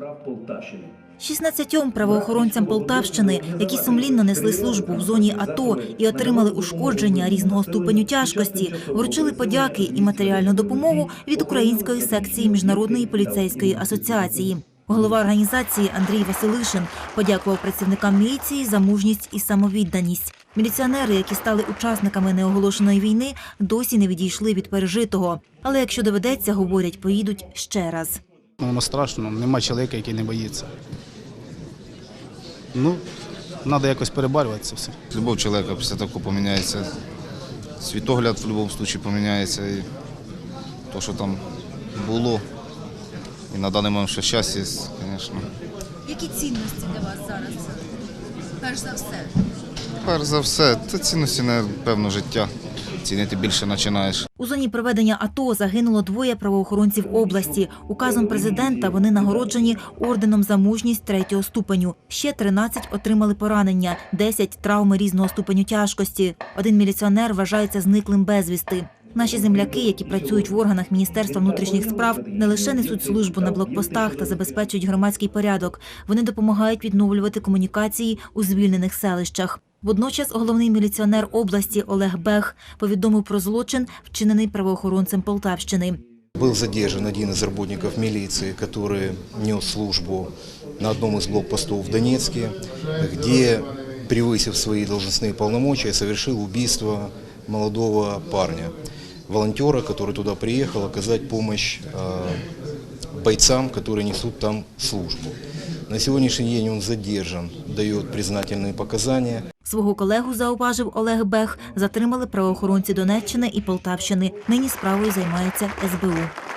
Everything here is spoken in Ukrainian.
справ Полтавщини. 16 правоохоронцям Полтавщини, які сумлінно несли службу в зоні АТО і отримали ушкодження різного ступеню тяжкості, вручили подяки і матеріальну допомогу від української секції міжнародної поліцейської асоціації. Голова організації Андрій Василишин подякував працівникам міліції за мужність і самовідданість. Міліціонери, які стали учасниками неоголошеної війни, досі не відійшли від пережитого. Але якщо доведеться, говорять, поїдуть ще раз. Ну, Воно страшно, нема чоловіка, який не боїться. Ну, треба якось перебарювати це все. Любов чоловіка після того поміняється. Світогляд в будь-якому випадку поміняється. І то, що там було. І на даний момент ще щастя, є, звісно. Які цінності для вас зараз? Перш за все. Перш за все, це цінності, напевно, життя. Цінити більше починаєш. У зоні проведення АТО загинуло двоє правоохоронців області. Указом президента вони нагороджені орденом за мужність третього ступеню. Ще 13 отримали поранення, 10 – травми різного ступеню тяжкості. Один міліціонер вважається зниклим безвісти. Наші земляки, які працюють в органах Міністерства внутрішніх справ, не лише несуть службу на блокпостах та забезпечують громадський порядок. Вони допомагають відновлювати комунікації у звільнених селищах. Водночас головний міліціонер області Олег Бех повідомив про злочин, вчинений правоохоронцем Полтавщини. Был задержан один из работников милиции, который нес службу на одном из блокпостов в Донецке, где, превысив свои должностные полномочия, совершил убийство молодого парня, волонтера, который туда приехал оказать помощь э, бойцам, которые несут там службу. На сегодняшний день он задержан, дает признательные показания. Свого колегу, зауважив Олег Бех, затримали правоохоронці Донеччини і Полтавщини. Нині справою займається СБУ.